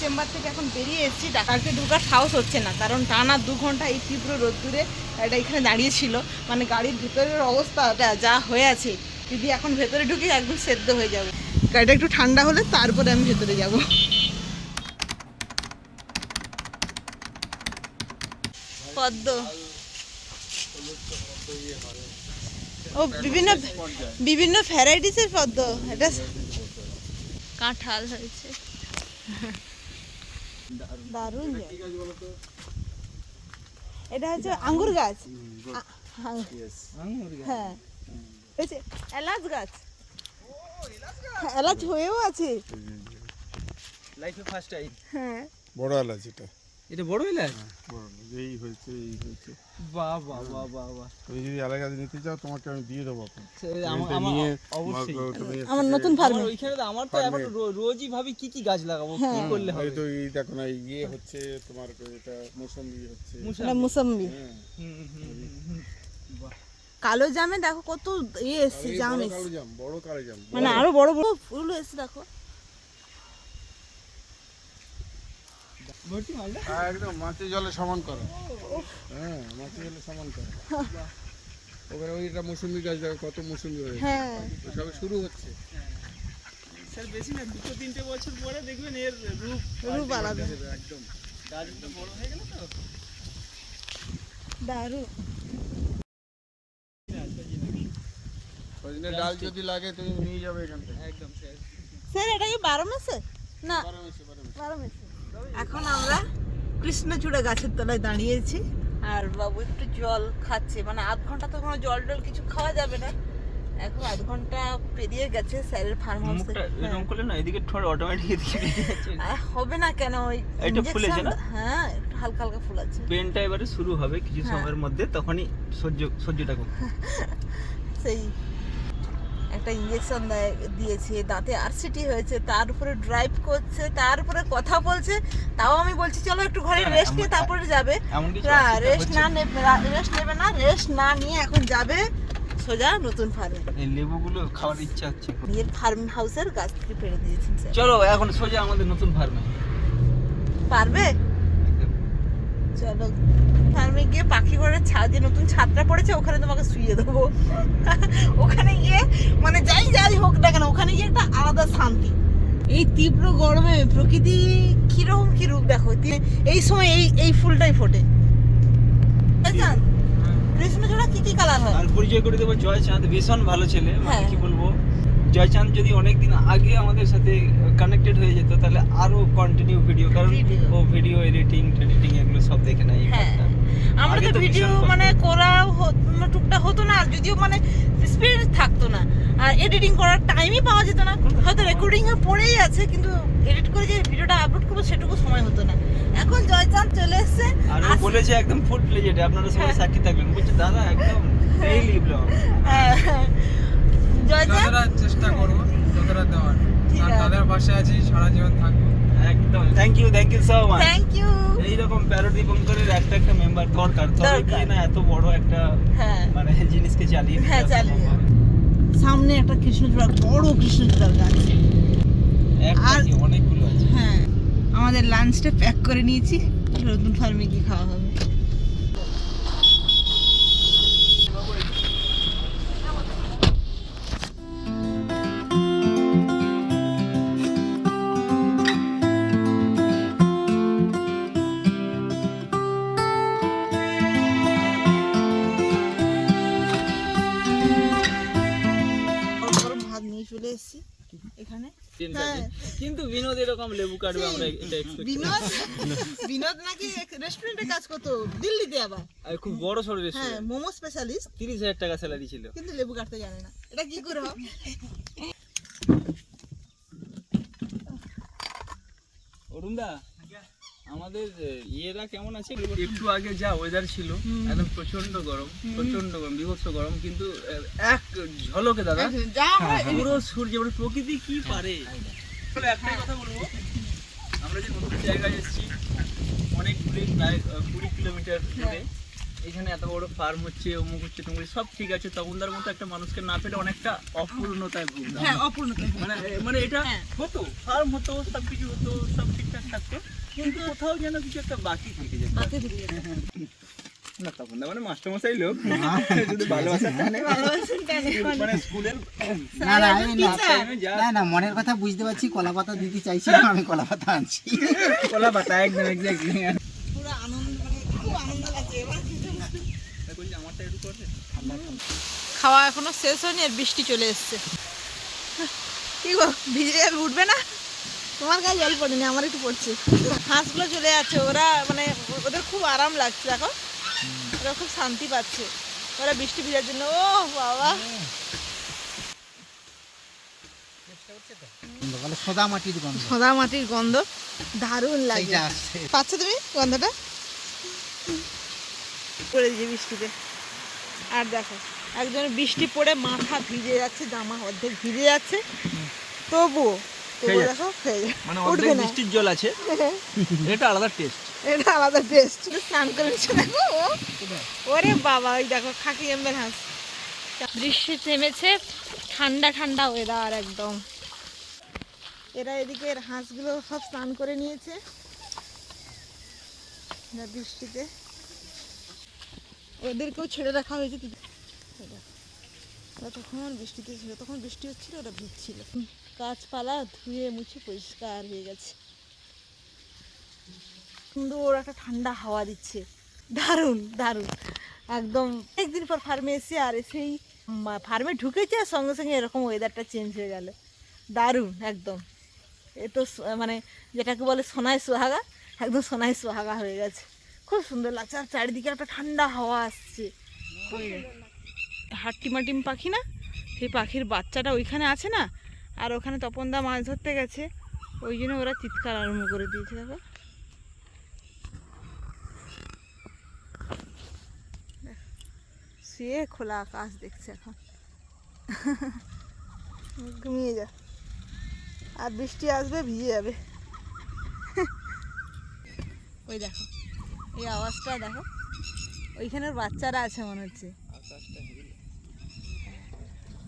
Chamber থেকে এখন বেরিয়ে এসেছি। ডাকাকে ঢোকার সাহস হচ্ছে না, কারণ টানা দু ঘণ্টা এই তীব্র রোদ্দুরে এটা এখানে দাঁড়িয়ে ছিল মানে গাড়ির ভিতরের অবস্থাটা যা হয়ে আছে, যদি এখন ভেতরে ঢুকি একদম সেদ্ধ হয়ে যাবে। গাড়িটা একটু ঠান্ডা হলে তারপরে আমি ভেতরে যাব। পদ্ম। ও, বিভিন্ন বিভিন্ন ভ্যারাইটিসের পদ্ম। এটা কাঁঠাল হয়েছে। দারুণ এটা হচ্ছে আঙ্গুর গাছ। আঙ্গুর। হ্যাঁ। হয়েছে এলাচ গাছ। হ্যাঁ, এলাচ হয়েও আছে। লাইফে ফার্স্ট টাইম হ্যাঁ। বড় এলাচ এটা। এটা বড় এলাচ এই হয়েছে এই হয়েছে। বাহ বাহ বাহ বাহ বাহ। তুমি যদি এলাকা নিতে চাও তোমাকে আমি দিয়ে দেবো নিয়ে অবশ্যই। আমার নতুন ফার্মে ওইখানে তো আমার তো এখন রোজই ভাবি কি কি গাছ লাগাবো কি হ্যাঁ। করলে হবে? তো এই দেখো না ইয়ে হচ্ছে তোমার এটা মৌসুমি হচ্ছে। মুসম্বি। হ্যাঁ। বাহ। কালো জামে দেখো কত ইয়ে এসছে জাম এসছে। কালো জাম বড় কালো জাম। মানে আরও বড় বড় ফুল এসছে দেখো। একদম মাছের জলে সমান করো। হ্যাঁ মাছের জলে সমান করো। ওখানে ওইটা মৌসুমি গাছ দেখো কত মৌসুমি হয়েছে। হ্যাঁ। সবে শুরু হচ্ছে। স্যার বেশি না দুটো তিনটে বছর পরে দেখবেন এর রূপ রূপ আলাদা। একদম। গাছগুলো বড় হয়ে গেল তো? সজনে ডাল যদি লাগে তুমি নিয়ে যাবে এখান থেকে। একদম স্যার। স্যার এটা কি বারো মাসে? না। বারো মাসে, বারো মাসে। এখন আমরা কৃষ্ণচূড়া গাছের তলায় দাঁড়িয়েছি। আর বাবু একটু জল খাচ্ছে। মানে আধ ঘণ্টা তো কোনো জল টল কিছু খাওয়া যাবে না। এখন আধ ঘণ্টা পেরিয়ে গেছে স্যারের ফার্ম হাউসে এরকম করলে না এদিকে ঠোঁট অটোমেটিক এদিকে হবে না কেন? ওই এটা ফুলেছে না? হ্যাঁ একটু হালকা হালকা ফুল আছে। পেনটা এবারে শুরু হবে কিছু হ্যাঁ। সময়ের মধ্যে তখনই সহ্য সহ্যটা করবে। সেই একটা ইঞ্জেকশন দিয়েছে দাঁতে আরসিটি হয়েছে তার উপরে ড্রাইভ করছে তার উপরে কথা বলছে তাও আমি বলছি চলো একটু ঘরে রেস্ট নিয়ে তারপরে যাবে। রেস্ট না নেবে রেস্ট নেবে না রেস্ট না নিয়ে এখন যাবে সোজা নতুন ফার্মে এই লেবুগুলো খাওয়ার ইচ্ছা হচ্ছে। খুব। ফার্ম হাউসের গাছ থেকে পেরে দিয়েছেন চলো এখন সোজা আমাদের নতুন ফার্মে পারবে? চলো। ফার্মে গিয়ে পাখি ঘরের ছাদ যে নতুন ছাদটা পড়েছে ওখানে তোমাকে শুয়ে দেবো। ওখানে গিয়ে মানে যাই যাই হোক না কেন ওখানে গিয়ে একটা আলাদা শান্তি। এই তীব্র গরমে প্রকৃতি কীরকম কি রূপ দেখো এই সময় এই এই ফুলটাই ফোটে? কৃষ্ণচূড়া কি কি কালার হয়? আর পরিচয় করে দেবো জয়চাঁদ ভীষণ ভালো ছেলে। মানে হ্যাঁ। কি বলব? জয়চাঁদ যদি অনেকদিন আগে আমাদের সাথে কানেক্টেড হয়ে যেত তাহলে আরও কন্টিনিউ ভিডিও কারণ ও ভিডিও এডিটিং এডিটিং এগুলো সব দেখে নেয় এই হ্যাঁ। আমরা তো ভিডিও মানে হতো। করা টুকটা হতো না আর যদিও মানে স্পিড থাকতো না। আর এডিটিং করার টাইমই পাওয়া যেত না। হয়তো রেকর্ডিং এ পড়েই আছে কিন্তু এডিট করে যে ভিডিওটা আপলোড করব সেটুকু সময় হতো না। এখন জয়চাঁদ চলে এসেছে আর ও বলেছে একদম ফুল প্লেজেড আপনারা সবাই হ্যাঁ। সাক্ষী থাকবেন বলছে দাদা একদম ডেইলি ব্লগ চেষ্টা করব যতটা দেওয়ার। আর তাদের পাশে আছি সারা জীবন থাকব। একদম। Thank you thank you so much thank you এইরকম প্যারোডি বঙ্করের একটা একটা মেম্বার দরকার। তবে কি না এত বড় একটা হ্যাঁ। মানে জিনিসকে চালিয়ে হ্যাঁ, চালিয়ে। সামনে একটা কৃষ্ণচূড়া বড় কৃষ্ণচূড়ার গাছ। আর- অনেকগুলো আছে। হ্যাঁ আমাদের লাঞ্চটা প্যাক করে নিয়েছি। নতুন ফার্মে গিয়ে খাওয়া হবে। চলে এসেছি। এখানে। হ্যাঁ। কিন্তু বিনোদ এরকম লেবু কাটবে আমরা এটা এক্সপেক্ট বিনোদ বিনোদ নাকি রেস্টুরেন্টে কাজ করতো দিল্লিতে আবার। খুব বড় সড়ো হ্যাঁ রেস্টুরেন্ট মোমো স্পেশালিস্ট তিরিশ হাজার টাকা স্যালারি ছিল। কিন্তু লেবু কাটতে জানে না। এটা কি করে হবে অরুণদা আমাদের ইয়েরা কেমন আছে? একটু আগে যা ওয়েদার ছিল একদম প্রচণ্ড গরম প্রচণ্ড গরম বিভৎস গরম কিন্তু এক ঝলকে দাদা পুরো সূর্য মানে প্রকৃতি কি পারে? তাহলে একটাই কথা বলব আমরা যে নতুন জায়গায় এসেছি অনেক দূরে প্রায় কুড়ি কিলোমিটার দূরে এখানে এত বড় ফার্ম হচ্ছে অমুক হচ্ছে তমুক সব ঠিক আছে তপনদার মতো একটা মানুষকে না পেলে অনেকটা অপূর্ণতায় ভুগতাম। হ্যাঁ মানে মানে এটা হ্যাঁ। হতো ফার্ম হতো সব কিছু হতো সব ঠিকঠাক থাকতো। কিন্তু কোথাও যেন কিছু একটা বাকি থেকে যেত। বাকি থেকে যেত। না তখন না মানে মাস্টারমশাই লোক। যদি ভালোবাসার টানে মানে স্কুলের না না আমি না না না মনের কথা বুঝতে পারছি কলা পাতা দিতে চাইছিলাম আমি কলা পাতা আনছি। কলা পাতা একদম এক্স্যাক্টলি পুরো আনন্দ মানে খুব আনন্দ লাগছে। এবার আমারটা একটু করবে? খাওয়া এখনও শেষ হয়নি আর বৃষ্টি চলে এসছে। কি গো ভিজে উঠবে না? তোমার গায়ে জল পড়েনি আমার একটু পড়ছে। হাঁসগুলো চলে যাচ্ছে ওরা মানে ওদের খুব আরাম লাগছে দেখো। ওরা খুব শান্তি পাচ্ছে। ওরা বৃষ্টি ভিজার জন্য ও বাবা। মাটির গন্ধ। সদা মাটির গন্ধ দারুণ লাগে। পাচ্ছ তুমি গন্ধটা? পড়ে দিয়েছে বৃষ্টিতে। আর দেখো একজন বৃষ্টি পড়ে মাথা ভিজে যাচ্ছে জামা অর্ধেক ভিজে যাচ্ছে। তবুও দেখো মানে অর্ধেক মিষ্টির জল আছে। এটা আলাদা টেস্ট এটা আলাদা টেস্ট স্নান করে দেখো ও। ওরে বাবা ওই দেখো খাকি এমবের হাঁস। বৃষ্টি থেমেছে ঠান্ডা ঠান্ডা ওয়েদার একদম। এরা এদিকে এর হাঁসগুলো সব স্নান করে নিয়েছে। বৃষ্টিতে। ওদেরকেও ছেড়ে রাখা হয়েছে। তখন বৃষ্টিতে ছিল তখন বৃষ্টি হচ্ছিল ওরা ভিজছিল। গাছপালা ধুয়ে মুছে পরিষ্কার হয়ে গেছে। সুন্দর একটা ঠান্ডা হাওয়া দিচ্ছে। দারুণ দারুণ। একদম একদিন পর ফার্মে এসে আর সেই ফার্মে ঢুকেছে আর সঙ্গে সঙ্গে এরকম ওয়েদারটা চেঞ্জ হয়ে গেল। দারুণ একদম। এ তো মানে যেটাকে বলে সোনায় সোহাগা একদম সোনায় সোহাগা হয়ে গেছে। খুব সুন্দর লাগছে আর চারিদিকে একটা ঠান্ডা হাওয়া আসছে। হাট্টিমাটিম পাখি না? সেই পাখির বাচ্চাটা ওইখানে আছে না? আর ওখানে তপনদা মাছ ধরতে গেছে। ওই জন্য ওরা চিৎকার আরম্ভ করে দিয়েছে দেখো। শুয়ে খোলা আকাশ দেখছে এখন। ঘুমিয়ে যা। আর বৃষ্টি আসবে ভিজে যাবে। ওই দেখো এই আওয়াজটা দেখো। ওইখানের বাচ্চারা আছে মনে হচ্ছে।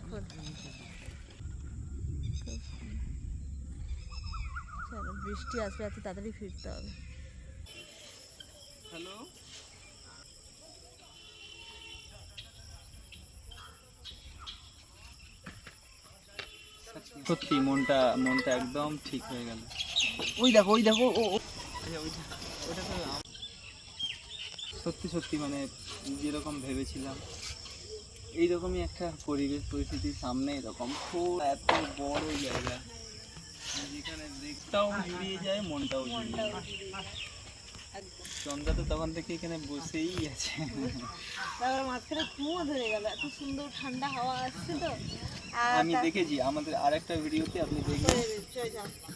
খোল। চলো বৃষ্টি আসবে এত তাড়াতাড়ি ফিরতে হবে। হ্যালো সত্যি মনটা মনটা একদম ঠিক হয়ে গেল। ওই দেখো ওই দেখো ও ও- আচ্ছা, ওইটা তো সত্যি সত্যি মানে যেরকম ভেবেছিলাম। এইরকমই একটা পরিবেশ পরিস্থিতির সামনে এরকম খুব এত বড় জায়গা। যেখানে দেখটাও জুড়িয়ে যায় মনটাও জুড়িয়ে চন্দ্রা তো তখন থেকে এখানে বসেই আছে। তারপরে মাঝখানে ঘুমও ধরে গেল এত সুন্দর ঠান্ডা হাওয়া আসছে তো। আমি দেখেছি আমাদের আরেকটা ভিডিওতে আপনি দেখবেন।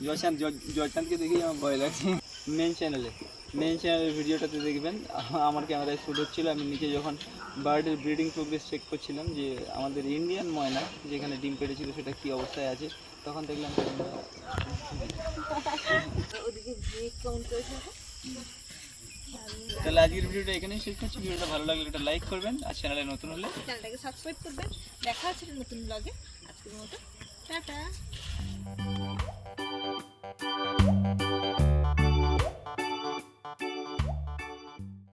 জয়চাঁদ জয়চাঁদকে দেখেই আমার ভয় লাগছে। মেন চ্যানেলে মেন চ্যানেলের ভিডিওটাতে দেখবেন আমার ক্যামেরায় শ্যুট হচ্ছিল আমি নিচে যখন বার্ডের ব্রিডিং প্রোগ্রেস চেক করছিলাম যে আমাদের ইন্ডিয়ান ময়না যেখানে ডিম পেড়েছিল সেটা কী অবস্থায় আছে। তখন দেখলাম ওদিকে তাহলে আজকের ভিডিওটা এখানেই শেষ করছি। ভিডিওটা ভালো লাগলে একটা লাইক করবেন আর চ্যানেলে নতুন হলে চ্যানেলটাকে সাবস্ক্রাইব করবেন। দেখা হচ্ছে নতুন ব্লগে আজকের মতো, টাটা।